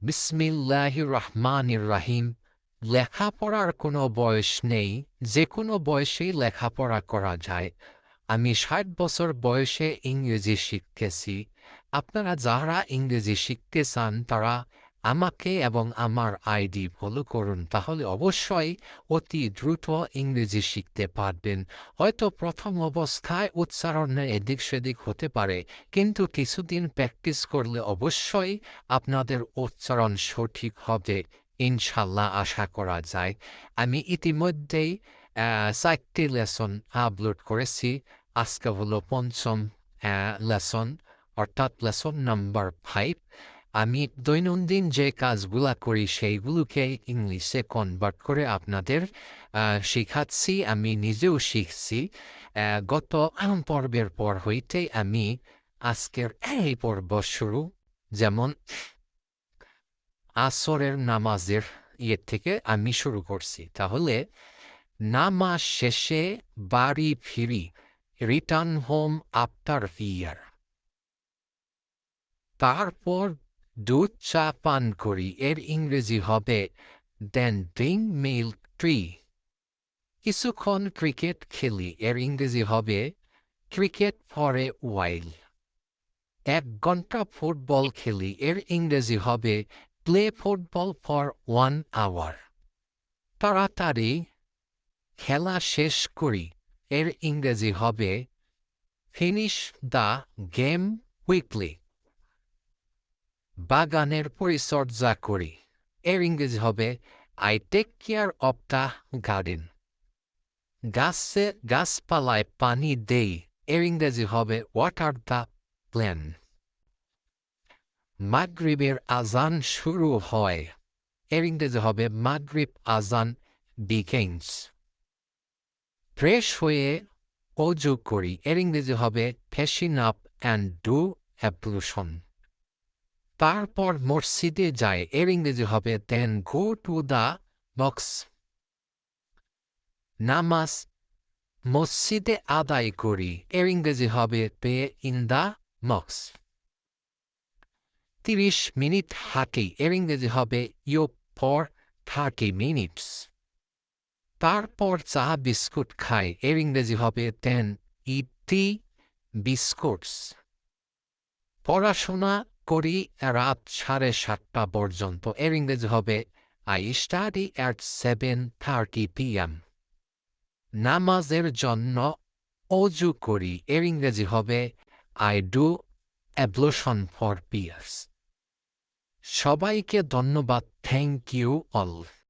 বিসমিল্লাহির রহমানির রাহিম। লেখাপড়ার কোনো বয়স নেই, যে কোনো বয়সেই লেখাপড়া করা যায়। আমি ষাট বছর বয়সে ইংরেজি শিখতেছি। আপনারা যারা ইংরেজি শিখতে চান, তারা আমাকে এবং আমার আইডি ফলো করুন, তাহলে অবশ্যই অতি দ্রুত ইংরেজি শিখতে পারবেন। হয়তো প্রথম অবস্থায় উচ্চারণে এদিক সেদিক হতে পারে, কিন্তু কিছুদিন প্র্যাকটিস করলে অবশ্যই আপনাদের উচ্চারণ সঠিক হবে, ইনশাল্লাহ আশা করা যায়। আমি ইতিমধ্যেই চারটি লেসন আপলোড করেছি। আজকে হলো পঞ্চম লেসন, অর্থাৎ লেসন নাম্বার ফাইভ আমি দৈনন্দিন যে কাজগুলা করি সেইগুলোকে ইংলিশে কনভার্ট করে আপনাদের শেখাচ্ছি, আমি নিজেও শিখছি। গত পর্বের পর হইতে আমি আজকের এই পর্ব শুরু। যেমন, আসরের নামাজের ইয়ে থেকে আমি শুরু করছি। তাহলে, নামাজ শেষে বাড়ি ফিরি রিটার্ন হোম আফটার ফিয়ার তারপর দুধ চা পান করি, এর ইংরেজি হবে দেন ড্রিং মিল্ক ট্রি কিছুক্ষণ ক্রিকেট খেলি, এর ইংরেজি হবে ক্রিকেট ফর এ ওয়াইল এক ঘণ্টা ফুটবল খেলি, এর ইংরেজি হবে play football for one hour তাড়াতাড়ি খেলা শেষ করি, এর ইংরেজি হবে ফিনিশ দ্য গেম উইকলি বাগানের পরিচর্যা করি। এর ইংরেজি হবে I take care of the garden. গাছে গাছপালায় পানি দেই। এর ইংরেজি হবে ওয়াটার দ্য প্ল্যান। মাগরিবের আজান শুরু হয়। এর ইংরেজি হবে মাগরিব আজান বিকেন্স ফ্রেশ হয়ে অজু করি। এর ইংরেজি হবে freshen up and do ablution তারপর মসজিদে যায়। এর ইংরেজি হবে then go to the box নামাজ মসজিদে আদায় করি। এর ইংরেজি হবে পে ইন দ্য মক্স তিরিশ মিনিট হাঁটি। এর ইংরেজি হবে ইউ ফর থার্টি মিনিটস তারপর চা, বিস্কুট খাই। এর ইংরেজি হবে দেন ইট টি বিস্কুটস পড়াশোনা করি রাত সাড়ে সাতটা পর্যন্ত। এর ইংরেজি হবে I study at seven thirty PM নামাজের জন্য অজু করি, এর ইংরেজি হবে I do ablution for prayers সবাইকে ধন্যবাদ থ্যাংক ইউ অল